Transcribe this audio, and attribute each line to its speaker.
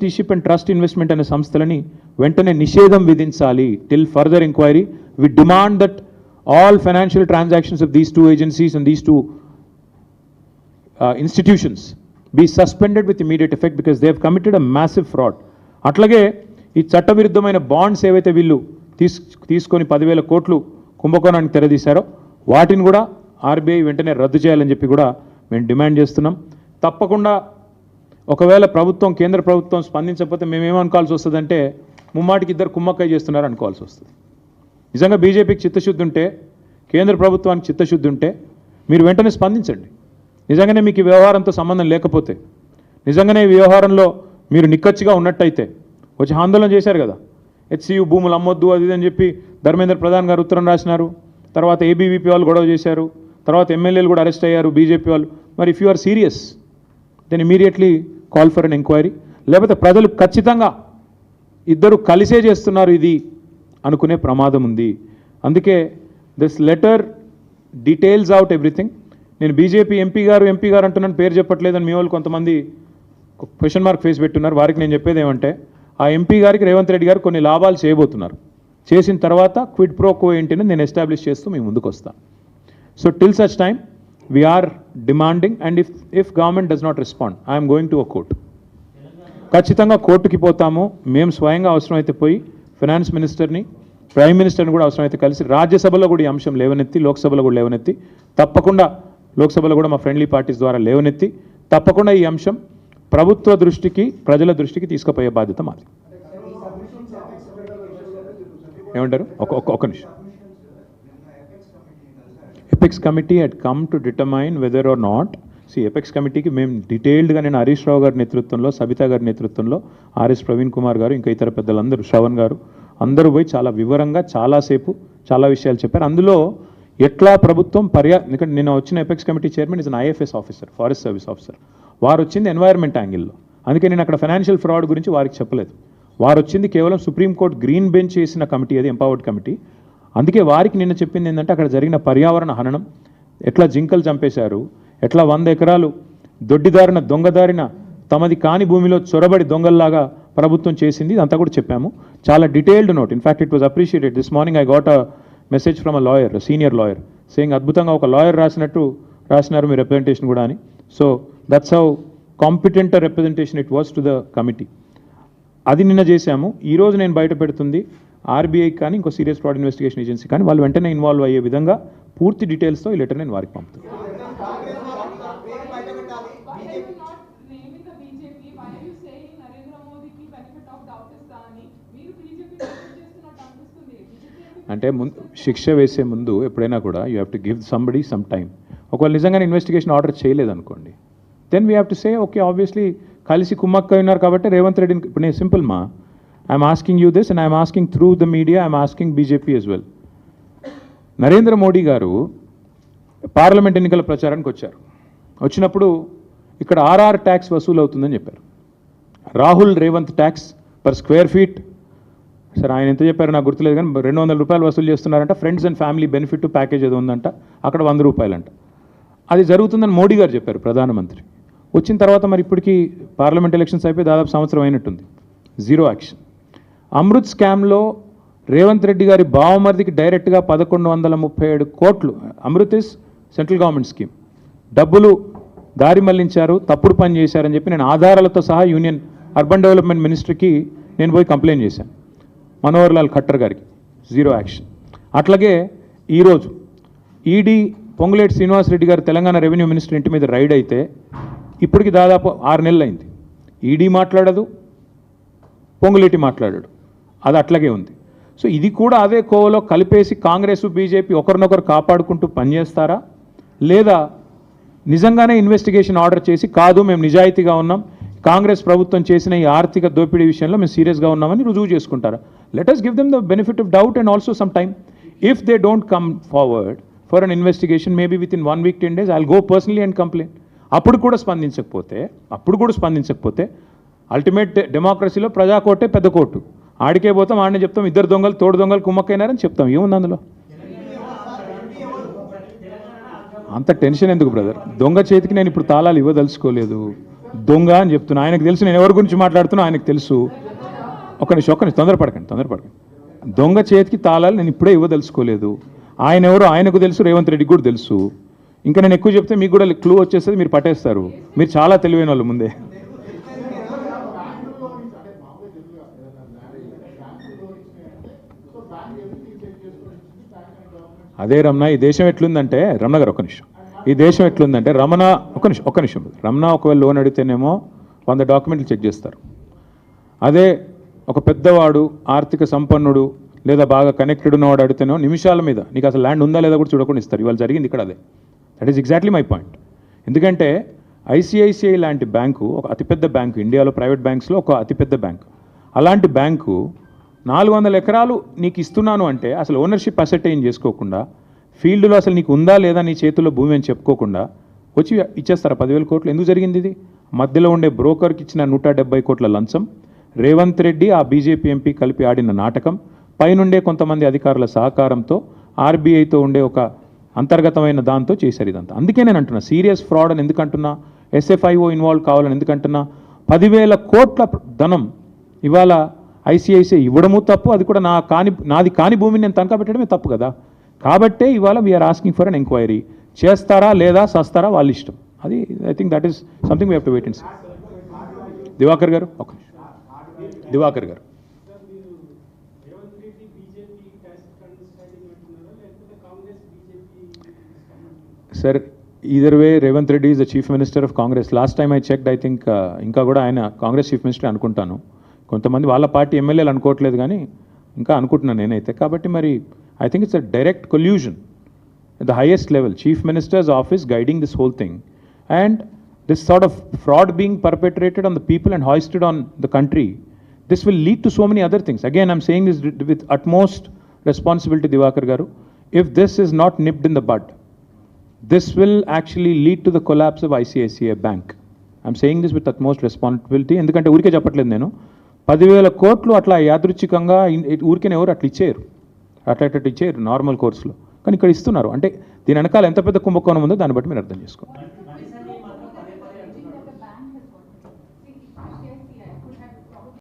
Speaker 1: Trusteeship and trust investment అనే సంస్థలని వెంటనే నిషేధం విధించాలి. Till further enquiry we demand that all financial transactions of these two agencies and these two institutions be suspended with immediate effect because they have committed a massive fraud అట్లాగే ఈ చట్టవిరుద్ధమైన bonds ఏవైతే వీళ్ళు తీసు తీసుకొని పదివేల కోట్లు కుంభకోణానికి తెరదీశారో వాటిని కూడా ఆర్బీఐ వెంటనే రద్దు చేయాలని చెప్పి కూడా మేము డిమాండ్ చేస్తున్నాం. తప్పకుండా ఒకవేళ ప్రభుత్వం కేంద్ర ప్రభుత్వం స్పందించకపోతే మేమేమనుకోవాల్సి వస్తుందంటే ముమ్మాటికి ఇద్దరు కుమ్మక్కై చేస్తున్నారు అనుకోవాల్సి వస్తుంది. నిజంగా బీజేపీకి చిత్తశుద్ధి ఉంటే కేంద్ర ప్రభుత్వానికి చిత్తశుద్ధి ఉంటే మీరు వెంటనే స్పందించండి. నిజంగానే మీకు ఈ వ్యవహారంతో సంబంధం లేకపోతే నిజంగానే ఈ వ్యవహారంలో మీరు నిక్కచ్చిగా ఉన్నట్టయితే వచ్చి ఆందోళన చేశారు కదా. హెచ్సియు భూములు అమ్మొద్దు అది అని చెప్పి ధర్మేంద్ర ప్రధాన్ గారు ఉత్తరం రాసినారు. తర్వాత ఏబీవీపీ వాళ్ళు గొడవ చేశారు. తర్వాత ఎమ్మెల్యేలు కూడా అరెస్ట్ అయ్యారు బీజేపీ వాళ్ళు. మరి if you are serious then immediately call for an enquiry లేకపోతే ప్రజలు ఖచ్చితంగా ఇద్దరు కలిసే చేస్తున్నారు ఇది అనుకునే ప్రమాదం ఉంది. అందుకే this letter details out everything నేను బీజేపీ ఎంపీ గారు ఎంపీ గారు అంటున్నాను పేరు చెప్పట్లేదని మీ వాళ్ళు కొంతమంది క్వశ్చన్ మార్క్ ఫేస్ పెట్టున్నారు. వారికి నేను చెప్పేది ఏమంటే ఆ ఎంపీ గారికి రేవంత్ రెడ్డి గారు కొన్ని లాభాలు చేయబోతున్నారు. చేసిన తర్వాత క్విడ్ ప్రోకో ఏంటిని నేను ఎస్టాబ్లిష్ చేస్తూ మీ ముందుకు వస్తాను so till such we are demanding and if if government does not respond I'm going to a court ఖచ్చితంగా కోర్టుకి పోతాము. మేము స్వయంగా అవసరమైతే పోయి ఫినాన్స్ మినిస్టర్ని ప్రైమ్ మినిస్టర్ని కూడా అవసరమైతే కలిసి రాజ్యసభలో కూడా ఈ అంశం లేవనెత్తి లోక్సభలో కూడా లేవనెత్తి తప్పకుండా లోక్సభలో కూడా మా ఫ్రెండ్లీ పార్టీస్ ద్వారా లేవనెత్తి తప్పకుండా ఈ అంశం ప్రభుత్వ దృష్టికి ప్రజల దృష్టికి తీసుకుపోయే బాధ్యత మాది. ఏమంటారు? ఒక ఒక ఒక నిమిషం. Apex committee had come to determine whether or not see apex కమిటీకి మేము డీటెయిల్డ్గా నేను హరీష్ రావు గారి నేతృత్వంలో సబితా గారి నేతృత్వంలో ఆర్ఎస్ ప్రవీణ్ కుమార్ గారు ఇంకా ఇతర పెద్దలందరూ శ్రవణ్ గారు అందరూ పోయి చాలా వివరంగా చాలాసేపు చాలా విషయాలు చెప్పారు. అందులో ఎట్లా ప్రభుత్వం పర్యా ఎందుకంటే నేను వచ్చిన apex committee chairman is an IFS officer forest service officer వారు వచ్చింది ఎన్వైర్న్మెంట్ యాంగిల్లో అందుకే నేను అక్కడ ఫైనాన్షియల్ ఫ్రాడ్ గురించి వారికి చెప్పలేదు. వారు వచ్చింది కేవలం సుప్రీంకోర్టు గ్రీన్ బెంచ్ చేసిన కమిటీ అది ఎంపవర్డ్ కమిటీ అందుకే వారికి నిన్న చెప్పింది ఏంటంటే అక్కడ జరిగిన పర్యావరణ హననం ఎట్లా జింకలు చంపేశారు ఎట్లా వంద ఎకరాలు దొడ్డిదారిన దొంగదారిన తమది కాని భూమిలో చొరబడి దొంగల్లాగా ప్రభుత్వం చేసింది ఇదంతా కూడా చెప్పాము. చాలా detailed note. In fact it was appreciated this morning I got a message from a lawyer senior lawyer saying అద్భుతంగా ఒక లాయర్ రాసినట్టు రాసినారు మీ రిప్రజెంటేషన్ కూడా అని. So that's how competent representation it was to the committee అది నిన్న చేశాము. ఈరోజు నేను బయట పెడుతుంది. ఆర్బీఐ కానీ ఇంకో సీరియస్ ఫ్రాడ్ ఇన్వెస్టిగేషన్ ఏజెన్సీ కానీ వాళ్ళు వెంటనే ఇన్వాల్వ్ అయ్యే విధంగా పూర్తి డీటెయిల్స్తో ఈ లెటర్ నేను వారికి పంపుతాను
Speaker 2: అని?
Speaker 1: అంటే ముందు శిక్ష వేసే ముందు ఎప్పుడైనా కూడా you have to give somebody some time ఒకవేళ నిజంగానే investigation order చేయలేదనుకోండి then we have to say okay obviously కలిసి కుమ్మక్క ఉన్నారు కాబట్టి రేవంత్ రెడ్డిని ఇప్పుడు నేను సింపుల్ మా I'm asking you this and I'm asking through the media I'm asking BJP as well Narendra Modi garu parliament ఎన్నికల ప్రచారానికి వచ్చారు. వచ్చినప్పుడు ఇక్కడ ఆర్ఆర్ ట్యాక్స్ వసూలు అవుతుందని చెప్పారు. Rahul Revanth tax per square feet సరే ఆయన ఎంత చెప్పారు నాకు గుర్తులేదు కానీ రెండు వందల రూపాయలు వసూలు చేస్తున్నారంట. Friends and family benefit package ఏదో ఉందంట. అక్కడ వంద రూపాయలంట. అది జరుగుతుందని మోడీ గారు చెప్పారు ప్రధానమంత్రి. వచ్చిన తర్వాత మరి ఇప్పటికీ పార్లమెంట్ ఎలక్షన్స్ అయిపోయి దాదాపు సంవత్సరం అయినట్టుంది. జీరో యాక్షన్ అమృత్ స్కామ్లో రేవంత్ రెడ్డి గారి బావమరిదికి డైరెక్ట్గా పదకొండు వందల ముప్పై ఏడు కోట్లు. Amrut is central government scheme. డబ్బులు దారి మళ్ళించారు తప్పుడు పని చేశారని చెప్పి నేను ఆధారాలతో సహా యూనియన్ అర్బన్ డెవలప్మెంట్ మినిస్టర్కి నేను పోయి కంప్లైంట్ చేశాను. మనోహర్ లాల్ ఖట్టర్ గారికి. Zero action. అట్లాగే ఈరోజు ఈడీ పొంగులేటి శ్రీనివాసరెడ్డి గారు తెలంగాణ రెవెన్యూ మినిస్టర్ ఇంటి మీద రైడ్ అయితే ఇప్పటికి దాదాపు ఆరు నెలలు అయింది ఈడీ మాట్లాడదు పొంగులేటి మాట్లాడాడు. అది అట్లాగే ఉంది. సో ఇది కూడా అదే కోవలో కలిపేసి కాంగ్రెస్ బీజేపీ ఒకరినొకరు కాపాడుకుంటూ పనిచేస్తారా? లేదా నిజంగానే ఇన్వెస్టిగేషన్ ఆర్డర్ చేసి కాదు మేము నిజాయితీగా ఉన్నాం. కాంగ్రెస్ ప్రభుత్వం చేసిన ఈ ఆర్థిక దోపిడీ విషయంలో మేము సీరియస్గా ఉన్నామని రుజువు చేసుకుంటారా? Let give them the benefit of doubt and also some time if they don't come forward for an investigation maybe within one week ten days I go personally and complaint అప్పుడు కూడా స్పందించకపోతే అప్పుడు కూడా స్పందించకపోతే అల్టిమేట్ డెమోక్రసీలో ప్రజాకోటే పెద్ద court ఆడికే పోతాం ఆడనే చెప్తాం ఇద్దరు దొంగలు తోడు దొంగలు కుమ్మక్కైనారని చెప్తాం. ఏముంది అందులో? అంత టెన్షన్ ఎందుకు బ్రదర్? దొంగ చేతికి నేను ఇప్పుడు తాళాలు ఇవ్వదలుచుకోలేదు. దొంగ అని చెప్తున్నా. ఆయనకు తెలుసు నేను ఎవరి గురించి మాట్లాడుతున్నా ఆయనకు తెలుసు. ఒక నిమిషం ఒక్క నిమిషం తొందరపడకండి తొందరపడకండి. దొంగ చేతికి తాళాలు నేను ఇప్పుడే ఇవ్వదలుచుకోలేదు. ఆయన ఎవరో ఆయనకు తెలుసు రేవంత్ రెడ్డికి కూడా తెలుసు. ఇంకా నేను ఎక్కువ చెప్తే మీకు కూడా క్లూ వచ్చేస్తుంది మీరు పట్టేస్తారు. మీరు చాలా తెలివైన వాళ్ళు ముందే. అదే రమణ ఈ దేశం ఎట్లుందంటే రమణ గారు ఒక నిమిషం. ఈ దేశం ఎట్లుందంటే రమణ ఒక నిమిషం ఒక నిమిషం. రమణ ఒకవేళ లోన్ అడిగితేనేమో వంద డాక్యుమెంట్లు చెక్ చేస్తారు. అదే ఒక పెద్దవాడు ఆర్థిక సంపన్నుడు లేదా బాగా కనెక్టెడ్ ఉన్నవాడు అడిగితేనో నిమిషాల మీద నీకు అసలు ల్యాండ్ ఉందా లేదా? కూడా చూడకుండా ఇస్తారు. ఇవాళ జరిగింది ఇక్కడ అదే. That is exactly my point ఎందుకంటే ఐసిఐసిఐ లాంటి బ్యాంకు ఒక అతిపెద్ద బ్యాంకు ఇండియాలో ప్రైవేట్ బ్యాంక్స్లో ఒక అతిపెద్ద బ్యాంకు. అలాంటి బ్యాంకు నాలుగు వందల ఎకరాలు నీకు ఇస్తున్నాను అంటే అసలు ఓనర్షిప్ అసెట్ ఏం చేసుకోకుండా ఫీల్డ్లో అసలు నీకు ఉందా లేదా నీ చేతుల్లో భూమి అని చెప్పుకోకుండా వచ్చి ఇచ్చేస్తారా పదివేల కోట్లు? ఎందుకు జరిగింది ఇది? మధ్యలో ఉండే బ్రోకర్కి ఇచ్చిన నూట డెబ్బై కోట్ల లంచం రేవంత్ రెడ్డి ఆ బీజేపీ ఎంపీ కలిపి ఆడిన నాటకం పైనుండే కొంతమంది అధికారుల సహకారంతో ఆర్బీఐతో ఉండే ఒక అంతర్గతమైన దాంతో చేశారు ఇదంతా. అందుకే నేను అంటున్నా సీరియస్ ఫ్రాడ్ అని ఎందుకంటున్నా ఎస్ఎఫ్ఐఓ ఇన్వాల్వ్ కావాలని ఎందుకంటున్నా పదివేల కోట్ల ధనం ఇవాళ ఐసిఐసిఐ ఇవ్వడము తప్పు అది కూడా నా కాని నాది కాని భూమిని నేను తనఖా పెట్టడమే తప్పు కదా. కాబట్టే ఇవాళ we are asking for an enquiry చేస్తారా లేదా సస్తారా వాళ్ళ ఇష్టం. అది I think that is something we have to wait and see Diwakar garu ఒక దివాకర్ గారు.
Speaker 3: సార్ మీరు
Speaker 1: sir either way Revanth Reddy is the chief minister of Congress last time I checked I think ఇంకా కూడా ఆయన Congress chief minister అనుకుంటాను. కొంతమంది వాళ్ళ party ఎమ్మెల్యేలు అనుకోవట్లేదు కానీ ఇంకా అనుకుంటున్నాను నేనైతే. కాబట్టి మరి I think it's a direct collusion the highest level chief minister's office guiding this whole thing and this sort of fraud being perpetrated on the people and hoisted on the country this will lead to so many other things again I'm saying this with utmost responsibility Diwakar garu if this is not nipped in the bud this will actually lead to the collapse of ICICI bank I'm saying this with utmost responsibility ఎందుకంటే ఊరికే చెప్పట్లేదు నేను. పదివేల కోట్లు అట్లా యాదృచ్ఛికంగా ఊరికే ఎవరు అట్లా ఇచ్చేయరు. అట్లా అట్లా ఇచ్చేయరు నార్మల్ కోర్సులో కానీ ఇక్కడ ఇస్తున్నారు. అంటే దీని వెనకాల ఎంత పెద్ద కుంభకోణం ఉందో దాన్ని బట్టి మీరు అర్థం చేసుకోండి